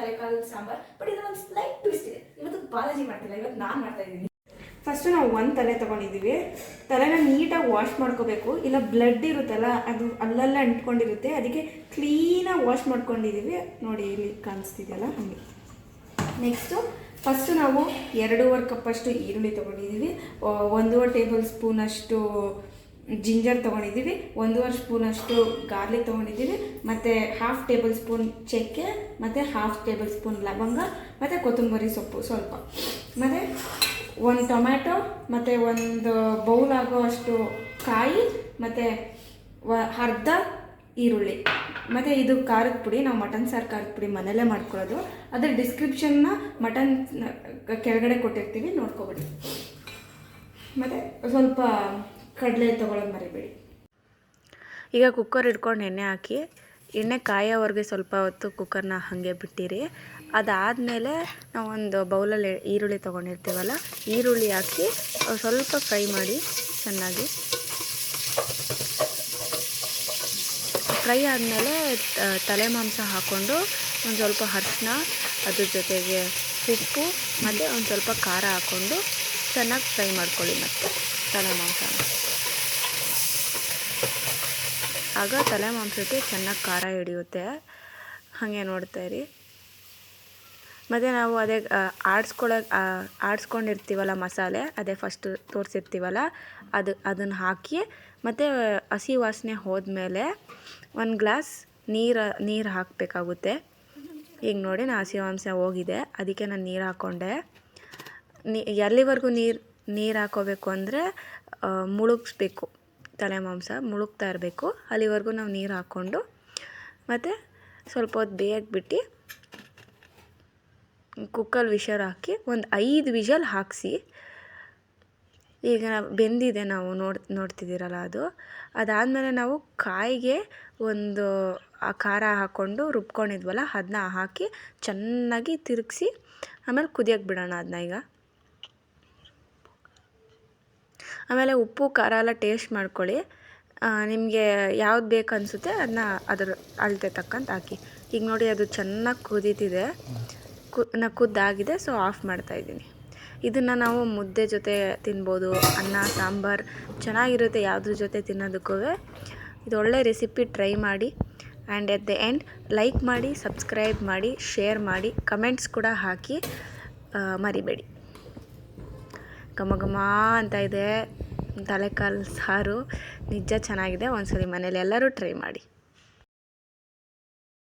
ತಲೆಕಾಲು sambar but ಇದು ಒಂದು slight twist ಇದೆ. ಇವತ್ತು ಬಾಲಾಜಿ ಮಾಡ್ತಿಲ್ಲ, ಇವತ್ತು ನಾನು ಮಾಡ್ತಾ ಇದ್ದೀನಿ. ಫಸ್ಟು ನಾವು ಒಂದು ತಲೆ ತೊಗೊಂಡಿದ್ದೀವಿ. ತಲೆನ ನೀಟಾಗಿ ವಾಶ್ ಮಾಡ್ಕೋಬೇಕು. ಇಲ್ಲ ಬ್ಲಡ್ ಇರುತ್ತಲ್ಲ, ಅದು ಅಲ್ಲೆಲ್ಲ ಅಂಟ್ಕೊಂಡಿರುತ್ತೆ. ಅದಕ್ಕೆ ಕ್ಲೀನಾಗಿ ವಾಶ್ ಮಾಡ್ಕೊಂಡಿದ್ದೀವಿ. ನೋಡಿ, ಇಲ್ಲಿ ಕಾಣಿಸ್ತಿದೆಯಲ್ಲ, ಹಂಗೆ. ನೆಕ್ಸ್ಟು ಫಸ್ಟು ನಾವು ಎರಡೂವರೆ ಕಪ್ಪಷ್ಟು ಈರುಳ್ಳಿ ತೊಗೊಂಡಿದ್ದೀವಿ. ಒಂದೂವರೆ ಟೇಬಲ್ ಸ್ಪೂನಷ್ಟು ಜಿಂಜರ್ ತೊಗೊಂಡಿದ್ದೀವಿ. ಒಂದೂವರೆ ಸ್ಪೂನಷ್ಟು ಗಾರ್ಲಿಕ್ ತೊಗೊಂಡಿದ್ದೀವಿ. ಮತ್ತು ಹಾಫ್ ಟೇಬಲ್ ಸ್ಪೂನ್ ಚಕ್ಕೆ, ಮತ್ತು ಹಾಫ್ ಟೇಬಲ್ ಸ್ಪೂನ್ ಲವಂಗ, ಮತ್ತು ಕೊತ್ತಂಬರಿ ಸೊಪ್ಪು ಸ್ವಲ್ಪ. ಮತ್ತು ಒಂದು ಟೊಮ್ಯಾಟೊ, ಮತ್ತು ಒಂದು ಬೌಲ್ ಆಗೋ ಅಷ್ಟು ಕಾಯಿ, ಮತ್ತು ವ ಅರ್ಧ ಈರುಳ್ಳಿ. ಮತ್ತು ಇದು ಖಾರದ ಪುಡಿ, ನಾವು ಮಟನ್ ಸಾರು ಖಾರದ ಪುಡಿ ಮನೆಯಲ್ಲೇ ಮಾಡ್ಕೊಳ್ಳೋದು ಅದರ ಡಿಸ್ಕ್ರಿಪ್ಷನ್ನ ಮಟನ್ ಕೆಳಗಡೆ ಕೊಟ್ಟಿರ್ತೀವಿ, ನೋಡ್ಕೊಬಿಡಿ. ಮತ್ತು ಸ್ವಲ್ಪ ಕಡಲೆ ತೊಗೊಳೋದು ಮರಿಬೇಡಿ. ಈಗ ಕುಕ್ಕರ್ ಇಟ್ಕೊಂಡು ಎಣ್ಣೆ ಹಾಕಿ, ಎಣ್ಣೆ ಕಾಯೋವರೆಗೆ ಸ್ವಲ್ಪ ಹೊತ್ತು ಕುಕ್ಕರ್ನ ಹಾಗೆ ಬಿಟ್ಟಿರಿ. ಅದಾದಮೇಲೆ ನಾವು ಒಂದು ಬೌಲಲ್ಲಿ ಈರುಳ್ಳಿ ತೊಗೊಂಡಿರ್ತೀವಲ್ಲ, ಈರುಳ್ಳಿ ಹಾಕಿ ಸ್ವಲ್ಪ ಫ್ರೈ ಮಾಡಿ ಚೆನ್ನಾಗಿ. ಫ್ರೈ ಆದಮೇಲೆ ತಲೆ ಮಾಂಸ ಹಾಕ್ಕೊಂಡು ಒಂದು ಸ್ವಲ್ಪ ಅರಿಶಿನ ಅದ್ರ ಜೊತೆಗೆ ಉಪ್ಪು, ಮತ್ತು ಒಂದು ಸ್ವಲ್ಪ ಖಾರ ಹಾಕ್ಕೊಂಡು ಚೆನ್ನಾಗಿ ಫ್ರೈ ಮಾಡ್ಕೊಳ್ಳಿ ಮತ್ತೆ. ತಲೆ ಮಾಂಸ ಆಗ ತಲೆ ಮಾಂಸಕ್ಕೆ ಚೆನ್ನಾಗಿ ಖಾರ ಹಿಡಿಯುತ್ತೆ. ಹಾಗೆ ನೋಡ್ತಾ ಇರಿ. ಮತ್ತು ನಾವು ಅದೇ ಆಡಿಸ್ಕೊಳಕ್ಕೆ ಆಡಿಸ್ಕೊಂಡಿರ್ತೀವಲ್ಲ ಮಸಾಲೆ, ಅದೇ ಫಸ್ಟ್ ತೋರಿಸಿರ್ತೀವಲ್ಲ, ಅದು, ಅದನ್ನು ಹಾಕಿ, ಮತ್ತು ಹಸಿ ವಾಸನೆ ಹೋದ್ಮೇಲೆ ಒಂದು ಗ್ಲಾಸ್ ನೀರು ನೀರು ಹಾಕಬೇಕಾಗುತ್ತೆ. ಈಗ ನೋಡಿ ನಾನು ಹಸಿ ವಾಸನೆ ಹೋಗಿದೆ. ಅದಕ್ಕೆ ನಾನು ನೀರು ಹಾಕ್ಕೊಂಡೆ ನೀ, ಎಲ್ಲಿವರೆಗೂ ನೀರು ನೀರು ಹಾಕೋಬೇಕು ಅಂದರೆ ಮುಳುಗಿಸ್ಬೇಕು. ತಲೆ ಮಾಂಸ ಮುಳುಗ್ತಾ ಇರಬೇಕು. ಅಲ್ಲಿವರೆಗೂ ನಾವು ನೀರು ಹಾಕ್ಕೊಂಡು ಮತ್ತು ಸ್ವಲ್ಪ ಹೊತ್ತು ಬೇಯಕ್ಕೆ ಬಿಟ್ಟು ಕುಕ್ಕರ್ ವಿಷರ್ ಹಾಕಿ ಒಂದು ಐದು ವಿಷಲ್ ಹಾಕಿಸಿ, ಈಗ ಬೆಂದಿದೆ ನಾವು ನೋಡ್, ನೋಡ್ತಿದ್ದೀರಲ್ಲ ಅದು. ಅದಾದಮೇಲೆ ನಾವು ಕಾಯಿಗೆ ಒಂದು, ಆ ಖಾರ ಹಾಕ್ಕೊಂಡು ರುಬ್ಕೊಂಡಿದ್ವಲ್ಲ ಅದನ್ನ ಹಾಕಿ ಚೆನ್ನಾಗಿ ತಿರುಗಿಸಿ, ಆಮೇಲೆ ಕುದಿಯಕ್ಕೆ ಬಿಡೋಣ ಅದನ್ನ ಈಗ. ಆಮೇಲೆ ಉಪ್ಪು, ಖಾರ ಎಲ್ಲ ಟೇಸ್ಟ್ ಮಾಡ್ಕೊಳ್ಳಿ. ನಿಮಗೆ ಯಾವ್ದು ಬೇಕು ಅನಿಸುತ್ತೆ ಅದನ್ನ ಅದರ ಅಳತೆ ತಕ್ಕಂತ ಹಾಕಿ. ಈಗ ನೋಡಿ ಅದು ಚೆನ್ನಾಗಿ ಕುದೀತಿದೆ. ಕು ಕುದ್ದಾಗಿದೆ ಸೊ ಆಫ್ ಮಾಡ್ತಾ ಇದ್ದೀನಿ. ಇದನ್ನು ನಾವು ಮುದ್ದೆ ಜೊತೆ ತಿನ್ಬೋದು, ಅನ್ನ, ಸಾಂಬಾರು ಚೆನ್ನಾಗಿರುತ್ತೆ ಯಾವುದ್ರ ಜೊತೆ ತಿನ್ನೋದಕ್ಕೂ. ಇದು ಒಳ್ಳೆ ರೆಸಿಪಿ ಟ್ರೈ ಮಾಡಿ. And at the end like ಮಾಡಿ ಸಬ್ಸ್ಕ್ರೈಬ್ ಮಾಡಿ ಶೇರ್ ಮಾಡಿ ಕಮೆಂಟ್ಸ್ ಕೂಡ ಹಾಕಿ ಮರಿಬೇಡಿ. ಘಮ ಘಮ ಅಂತ ಇದೆ. ತಲೆಕಾಲು ಸಾರು. ನಿಜ ಚೆನ್ನಾಗಿದೆ. ಒಂದ್ಸಲಿ ಮನೇಲಿ ಎಲ್ಲರೂ ಟ್ರೈ ಮಾಡಿ.